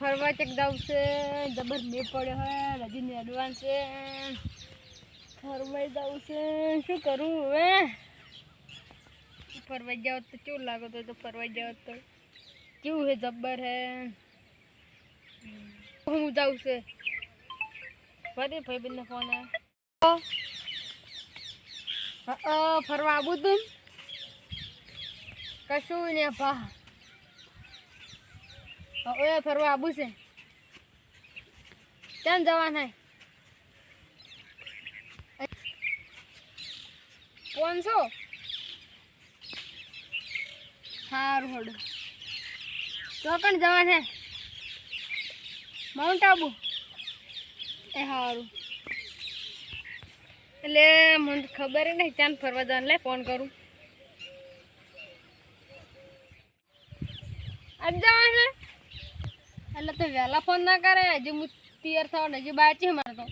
ફરવા ચેક જાવ છે? જબર મે પડ્યો હે, રજીને એડવાન્સ છે. ફરવા જાવ છે. શું કરું હવે? ફરવા જાવ તો કેવું લાગો તો ફરવા જાવ તો. કેવું હે જબ્બર હે? હું જાઉં છે. ફરી ભાઈબંધનો ફોન આવ્યો ફરવા આવું કશું ને ભા. હવે ફરવા આવું છે કેમ જવાના છો સારું હોડ. તો કણ જવાના માઉન્ટ આબુ એ સારું એટલે મને ખબર નહીં ચાંદ ફરવા જવાનું. લે, ફોન કરું. આજ જવાના એટલે તો વહેલા ફોન ના કરે. હજી હું તૈયાર થવા હજી બહાર છે મારે તો.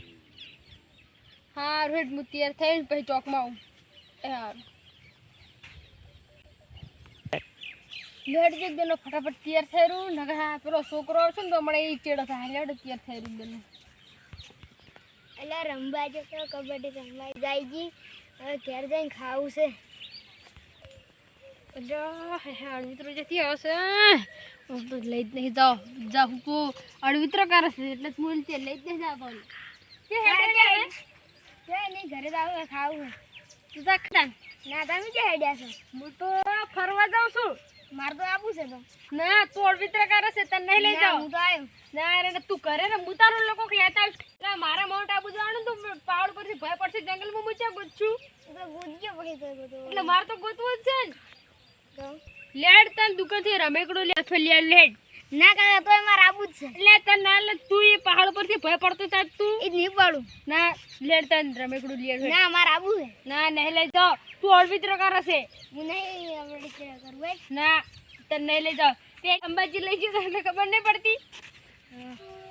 હારું હેઠ હું તૈયાર થઈને પછી ચોકમાં આવું. એ હારું. લેટ જે દેલો ફટાફટ તૈયાર થઈ રહ્યું નગર હા, પેલો છોકરો આવશે ને તો હમણાં એ ચેડો થાય. લેટ તૈયાર થઈ રહ્યું બેનું એટલે રમવા જતો કબડ્ડી રમવા જાય જી હવે ઘેર જઈને ખાવું છે. અડવિત્રો જતી આવશે હું? તો લઈ જ નહીં જાઓ જા હું તો અડવિત્રો કરે છે એટલે જ હું તે લઈ જ નહીં? કે નહીં ઘરે જ આવું ખાવું. તું જા ના તમે ક્યાં હેડ્યા છો? હું તો ફરવા જાઉં છું. મારે તો આવું છે તો. ના તું અળવિત્ર કરે છે તને નહીં લઈ ના, હું તો આવ્યો ના રે તું કરે ને હું તારું લોકો લેતા ના, મારા માઉન્ટ આબુ જવાનું તું પાવડ પરથી ભય પડશે જંગલમાં મૂચ્યા ક્યાં ગુજશું ગુજ્યો પછી તો એટલે મારે તો ગોતવું જ છે ને. લેડ તને દુકાનથી રમેકડું લે અથવા લે લેડ. ના કરે તો એમાં આવું જ છે. એટલે તને ના લે તું એ પહાડ પરથી ભય પડતો તા તું? એ ની નહીં પાડું ના લેડ તને રમેકડું લે લેડ. ના મારા આબુ છે. ના નહીં લઈ જાઓ. તું અળવિત્ર કરે છે. હું નહીં અડવિત્ર કરું ના તને નહીં લઈ જાઓ. તે અંબાજી લઈ જઈ તને ખબર નહીં પડતી?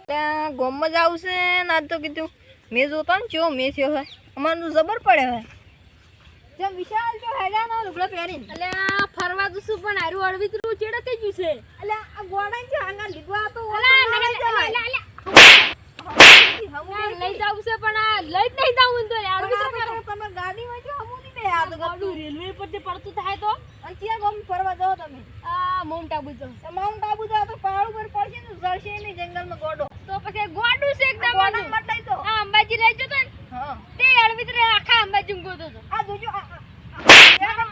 ત્યાં ગોમમાં જ આવશે ના તો કીધું મેં જોતો ને ચો મેં થયો હોય. અમારું જબર પડે હોય. જેમ વિશાલ જો હેડા ના લુગડા પહેરીને. એટલે ફરવા જશું પણ હારું અળવિત્રું ચેડે થઈ ગયું છે. એટલે આ ગોડા જે આંગા લીધવા તો ના, ના, ના, ના, ના. ના, લઈ જાવ છે પણ આ લઈ જ નહીં જાવું તો અળવિત્ર કરે તમે ગાડીમાં જો હમું નહીં આ તો ગાડું રેલવે પરથી પડતું થાય તો? અને ગમ ફરવા જાઓ તમે. આ માઉન્ટ આબુ તો માઉન્ટ આબુ જાઓ તો પહાડ ઉપર પડશે ને જળશે નહીં જંગલમાં ગોડો. તો પછી ગોડું છે એકદમ ગોડા. મટાઈ દો આ અંબાજી લઈ જતો ને. હા. તે અળવિત્ર આખા અંબાજી ગોતો તો. આ જોજો આ આ, આ.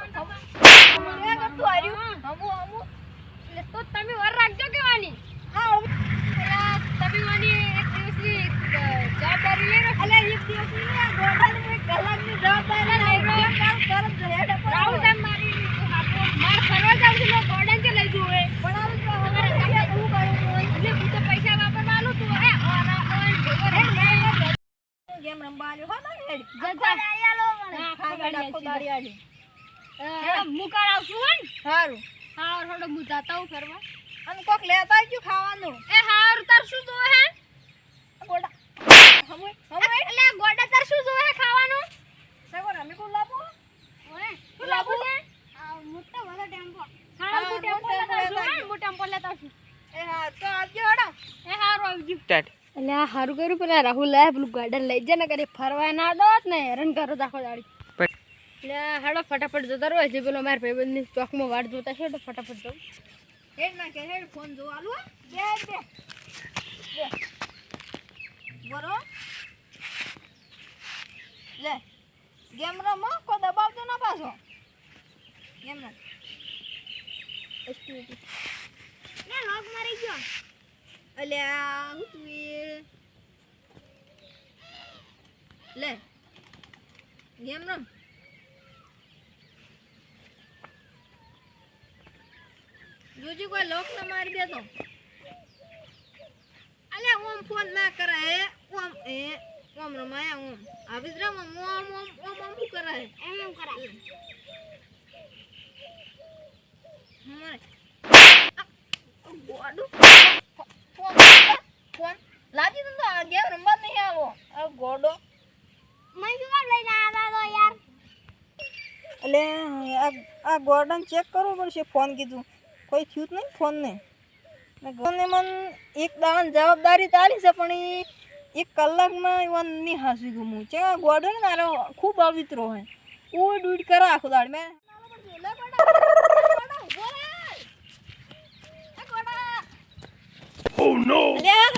એ કરતું હાર્યું હમું હમું એટલે તો તમે વર રાખજો કેવાની આ પેલા તમે મને એક દિવસની અ, જવાબદારી લઈ રાખો અલે એક દિવસની ને આ ગોડાની એક કલાકની જવાબદારી અલા, લઈ કામ તરત જ હેડે પર રાહુલ આવે. તમે મારી માર ફરવા જાવ છું મેં ગોડાને કે લઈ જવું હોય પણ આ તો હવે રૂપિયા બહુ કાઢવું હોય. એટલે હું તો પૈસા વાપરવા આલું તું હે ઓના ઓન ભેગો રહે ગેમ રમવા આલ્યો હો ને હેડ. જજા હા, ગાડી આખો દાડી આલી. હું કાલ આવશું હો ને હારું હા થોડો હું જાતા હું ફરવા અને કોક લેતા આવજો ખાવાનું એ હારું તાર શું જોવે હે ગોડા એટલે ગોડા તાર શું જોવે ખાવાનું સગો રમી કોણ લાવો ઓએ શું લાવું છે આ મોટો વાળો ટેમ્પો હા હા, હું ટેમ્પો હું લેતા ટેમ્પો આવશું હે હું ટેમ્પો લેતા આવશું એ હા તો આવજો હડો એ હારું આવજો એટલે આ હારું કર્યું પેલા રાહુલ લે પેલું ગાર્ડન લઈ જાય ને કરી ફરવા ના દો ને હેરાન કરો દાખો દાડી. એટલે હાડો ફટાફટ જતા રહો. છે પેલો મારા ભાઈબંધની ચોકમાં વાટ જોતા છે ફટાફટ જાઉં. હેડ ના કે, હેડ, ફોન જો આલુ બે બે. બે. બરો લે, ગેમ રમો કો દબાવજો ના પાછો. ગેમ ના લોક મારી ગયો. અલ્યા હું તું એ લે ગેમ રમ જોજી કોઈ લોક ના મારી દેતો. અલ્યા ઓમ ફોન ના કરે. હે ઓમ એ ઓમ રમાયા ઓમ. આવી જ રમ ઓમ ઓમ ઓમ ઓમ ઓમ હે એમ એમ કરાય હમારે ગોડું ફોન ફોન લાજી તો આ ગેમ રમવા નહીં આવો આ ગોડો મેં શું કામ લઈને આવ્યા તો યાર એટલે આ ગોર્ડન ચેક કરવું પડશે ફોન કીધું. કોઈ થયું જ નહીં ફોનને. ફોનને મને એક દાણ જવાબદારી તારી છે પણ એ એક કલાકમાં એવા નહીં હાંસી ગમું છે ગોર્ડન મારો ખૂબ અવિત્રો હોય. ઉડ ઉડ કરે આખો દાડ મેં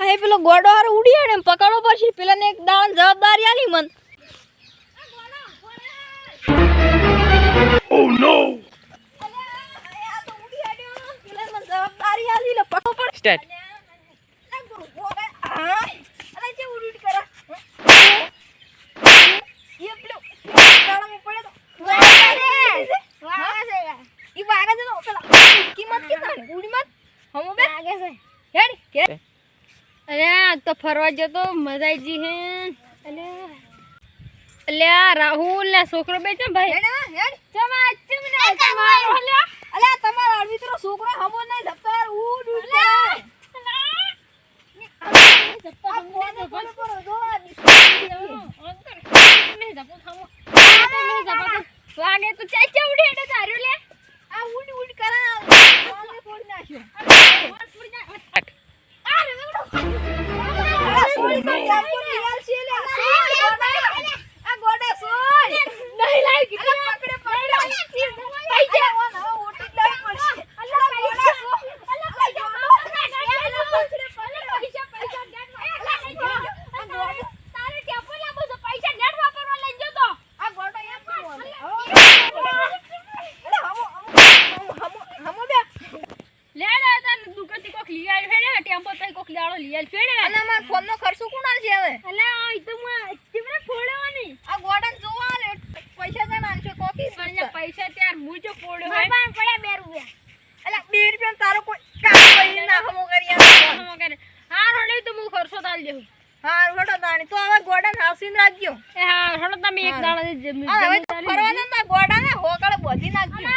હે પેલો ગોડો હારો ઉડી આડે પકડવો પડશે. પેલાને એક દાણ જવાબદારી આલી મન. જવાબદારી no! પકડવો અરે આ તો ફરવા જતો મજા આવી જી હે. અલે અલ્યા રાહુલ ને છોકરો બે છે ભાઈ? ચમા ચમને તમારો અલ્યા છોકરો હમો નહીં ધપતાર ઉડ ઉડ વાગે તો ચાચા ઉડે એટલે તાર્યો લે આ ઉડ ઉડ કરા ફોન ફોડી નાખ્યો આ સોળી તો ચાપો નિયાલ છે લે આ ગોડા સોળ નહીં લાવી કીધું પકડે પકડે પૈસા ઓન હવે ઓટી જ લાવી પડશે અલ્લા ગોડા સોળ અલ્લા પૈસા આ ગોડો એમ કરવાનો અલે હમો હમો હમો હમો બે અને અમાર ફોન નો ખર્ચો કોણ આલશે હવે? આ ગોડાને જોવા લે પૈસા જણ આલશે કોકી? પૈસા ત્યાર મૂજો પોડ્યો મારા હોય. પાસે પડ્યા બે રૂપિયા. અલા બે રૂપિયા તારો કોઈ કામ કરી ના હમો કરી આલવાનો. હા રોડે તો હું ખર્ચો તાલ દેવું હા વડો તાણી. તો હવે ગોડાને હાસીને રાખજો. એ હા રોડો તમે એક હા. દાડા જમી તો ગોડાને હોકળે બોધી નાખજો.